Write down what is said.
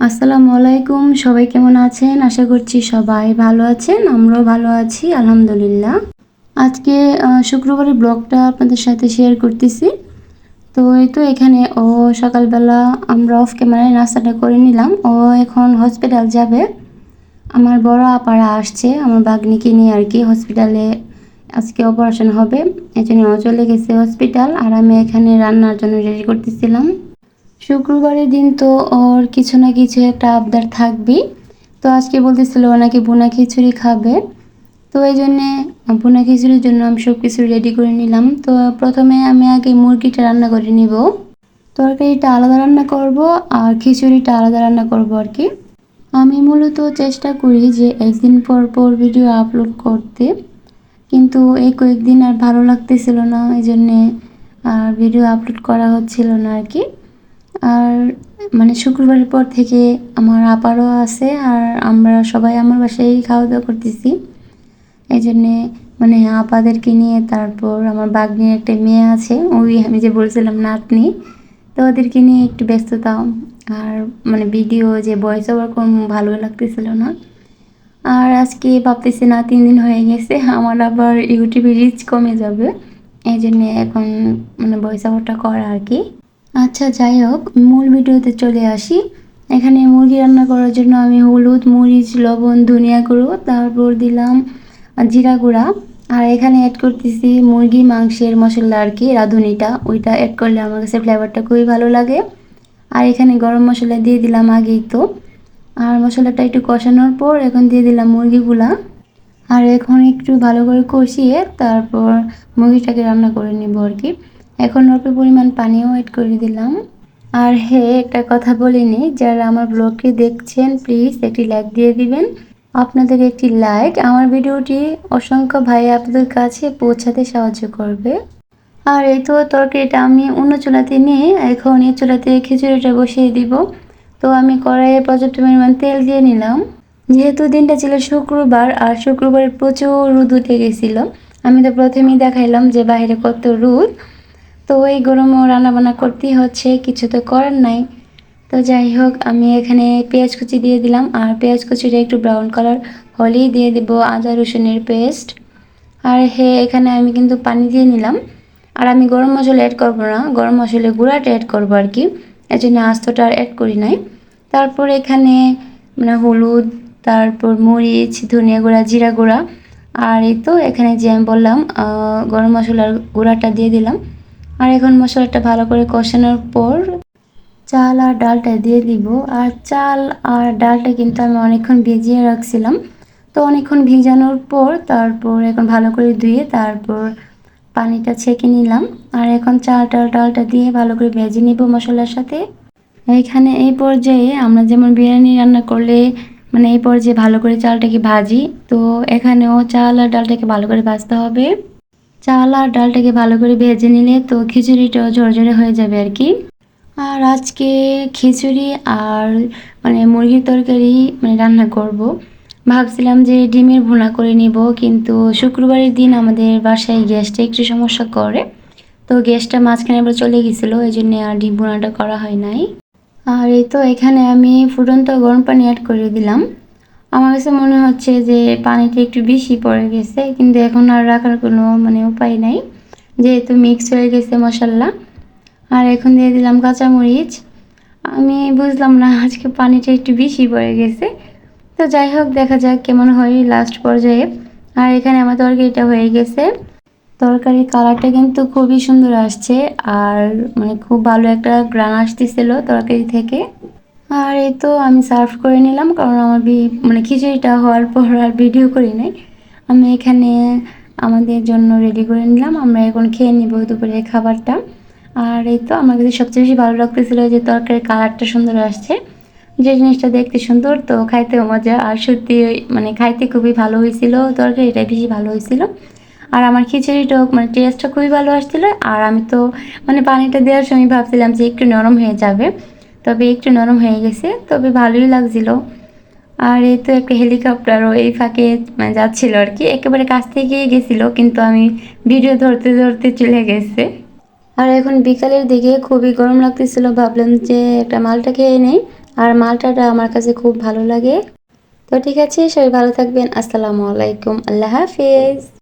আসসালামু আলাইকুম, সবাই কেমন আছেন? আশা করছি সবাই ভালো আছেন, আমরাও ভালো আছি, আলহামদুলিল্লাহ। আজকে শুক্রবারের ব্লগটা আপনাদের সাথে শেয়ার করতেছি। তো এই তো এখানে, ও সকালবেলা আমরা অফ ক্যামেরায় নাস্তাটা করে নিলাম। ও এখন হসপিটাল যাবে। আমার বড় আপারা আসছে, আমার বাগনিকে নিয়ে আর কি হসপিটালে আজকে অপারেশন হবে। এই জন্য ও চলে গেছে হসপিটাল আর আমি এখানে রান্নার জন্য রেডি করতেছিলাম। শুক্রবারের দিন তো ওর কিছু না কিছু একটা আবদার থাকবেই তো আজকে বলতেছিল ও নাকি বোনা খিচুড়ি খাবে। তো এই জন্যে বোনা খিচুড়ির জন্য আমি সব কিছু রেডি করে নিলাম। তো প্রথমে আমি আগে মুরগিটা রান্না করে নিব। তরকারিটা আলাদা রান্না করব আর খিচুড়িটা আলাদা রান্না করব আর কি। আমি মূলত চেষ্টা করি যে একদিন পর পর ভিডিও আপলোড করতে। কিন্তু এই কয়েকদিন আর ভালো লাগতেছিল না, এই জন্যে আর ভিডিও আপলোড করা হচ্ছিল না আর কি। আর মানে শুক্রবারের পর থেকে আমার আপারও আছে আর আমরা সবাই আমার বাসায় খাওয়া দাওয়া করতেছি। এই জন্যে মানে আপাদেরকে নিয়ে তারপর আমার বাগনির একটা মেয়ে আছে, ওই আমি যে বলছিলাম নাতনি, তো ওদেরকে নিয়ে একটু ব্যস্ততা আর মানে ভিডিও যে ভয়েস ওভার কোন ভালো লাগতেছিল না। আর আজকে ভাবতেছি না তিন দিন হয়ে গেছে, আমার আবার ইউটিউবে রিচ কমে যাবে এই জন্যে এখন মানে ভয়েস ওভারটা করা আর কি। আচ্ছা যাই হোক, মূল ভিডিওতে চলে আসি। এখানে মুরগি রান্না করার জন্য আমি হলুদ, মরিচ, লবণ, ধনিয়া গুঁড়ো, তারপর দিলাম জিরা গুঁড়া। আর এখানে অ্যাড করতেছি মুরগি মাংসের মশলা আর কি, রাঁধুনিটা। ওইটা অ্যাড করলে আমার কাছে ফ্লেভারটা খুবই ভালো লাগে। আর এখানে গরম মশলা দিয়ে দিলাম আগেই তো। আর মশলাটা একটু কষানোর পর এখন দিয়ে দিলাম মুরগিগুলা। আর এখন একটু ভালো করে কষিয়ে তারপর মুরগিটাকে রান্না করে নেব আর কি। এখন অল্প পরিমাণ পানিও অ্যাড করে দিলাম। আর হে, একটা কথা বলিনি যারা আমার ব্লগটি দেখছেন প্লিজ একটি লাইক দিয়ে দিবেন। আপনাদের একটি লাইক আমার ভিডিওটি অসংখ্য ভাই আপনাদের কাছে পৌঁছাতে সাহায্য করবে। আর এই তো তরকারিটা আমি অন্য চুলাতে নিয়ে এখন এই চুলাতে খিচুড়িটা বসিয়ে দিব। তো আমি কড়াইয়ে পর্যাপ্ত পরিমাণ তেল দিয়ে নিলাম। যেহেতু দিনটা ছিল শুক্রবার, আর শুক্রবারে প্রচুর রোদ উঠে গেছিল, আমি তো প্রথমেই দেখাইলাম যে বাইরে কত রোদ। তো এই গরমও রান্নাবান্না করতেই হচ্ছে, কিছু তো করার নাই। তো যাই হোক, আমি এখানে পেঁয়াজ কুচি দিয়ে দিলাম, আর পেঁয়াজ কুচিটা একটু ব্রাউন কালার হলেই দিয়ে দেবো আদা রসুনের পেস্ট আর হে, এখানে আমি কিন্তু পানি দিয়ে নিলাম। আর আমি গরম মশলা অ্যাড করব না, গরম মশলা গুঁড়াটা অ্যাড করব আর কি। এর জন্য আস্তটা আর অ্যাড করি নাই। তারপর এখানে মানে হলুদ, তারপর মরিচ, ধনিয়া গুঁড়া, জিরা গুঁড়া। আর এই তো এখানে যে আমি বললাম গরম মশলার গুঁড়াটা দিয়ে দিলাম। আর এখন মশলাটা ভালো করে কষানোর পর চাল আর ডালটা দিয়ে দিব। আর চাল আর ডালটা কিন্তু আমি অনেকক্ষণ ভিজিয়ে রাখছিলাম। তো অনেকক্ষণ ভিজানোর পর তারপর এখন ভালো করে ধুয়ে তারপর পানিটা ছেঁকে নিলাম। আর এখন চাল ডাল ডালটা দিয়ে ভালো করে ভেজে নিব মশলার সাথে। এইখানে এই পর্যায়ে আমরা যেমন বিরিয়ানি রান্না করলে মানে এই পর্যায়ে ভালো করে চালটাকে ভাজি। তো এখানেও চাল আর ডালটাকে ভালো করে ভাজতে হবে। চাল আর ডালটাকে ভালো করে ভেজে নিলে তো খিচুড়িটাও ঝরঝরে হয়ে যাবে আর কি। আর আজকে খিচুড়ি আর মানে মুরগির তরকারি মানে রান্না করব। ভাবছিলাম যে ডিমের ভুনা করে নিব, কিন্তু শুক্রবারের দিন আমাদের বাসায় গ্যাসটা একটু সমস্যা করে। তো গ্যাসটা মাঝখানে আবার চলে গেছিল এই জন্য আর ডিম ভুনাটা করা হয় নাই। আর এই তো এখানে আমি ফুটন্ত গরম পানি অ্যাড করে দিলাম। আমার কাছে মনে হচ্ছে যে পানিটা একটু বেশি পড়ে গেছে, কিন্তু এখন আর রাখার কোনো মানে উপায় নাই। যেহেতু মিক্স হয়ে গেছে মশলা আর এখন দিয়ে দিলাম কাঁচামরিচ। আমি বুঝলাম না আজকে পানিটা একটু বেশি পড়ে গেছে। তো যাই হোক, দেখা যাক কেমন হয় লাস্ট পর্যায়ে। আর এখানে আমার তরকারিটা হয়ে গেছে। তরকারির কালারটা কিন্তু খুবই সুন্দর আসছে, আর মানে খুব ভালো একটা গ্রান আসতেছিল তরকারি থেকে। আর এই তো আমি সার্ভ করে নিলাম, কারণ আমার মানে খিচুড়িটা হওয়ার পর আর ভিডিও করি নাই। আমি এখানে আমাদের জন্য রেডি করে নিলাম, আমরা এখন খেয়ে নিব দুপুরের খাবারটা। আর এই তো আমার কাছে সবচেয়ে বেশি ভালো লাগতেছিল যে তরকারির কালারটা সুন্দর আসছে। যে জিনিসটা দেখতে সুন্দর, তো খাইতেও মজা। আর সত্যি মানে খাইতে খুবই ভালো হয়েছিল তরকারিটা বেশি ভালো হয়েছিল। আর আমার খিচুড়িটাও মানে টেস্টটা খুবই ভালো আসছিল। আর আমি তো মানে পানিটা দেওয়ার সময় ভাবছিলাম যে একটু নরম হয়ে যাবে। তবে একটু নরম হয়ে গেছে, তবে ভালোই লাগছিল। আর এই তো একটা হেলিকপ্টারও এই ফাঁকে মানে যাচ্ছিল আর কি। একেবারে কাছ থেকেই গেছিল, কিন্তু আমি ভিডিও ধরতে ধরতে চলে গেছে। আর এখন বিকালের দিকে খুবই গরম লাগতেছিল, ভাবলাম যে একটা মালটা খেয়ে নেই। আর মালটাটা আমার কাছে খুব ভালো লাগে। তো ঠিক আছে, সবাই ভালো থাকবেন। আসসালামু আলাইকুম। আল্লাহ হাফিজ।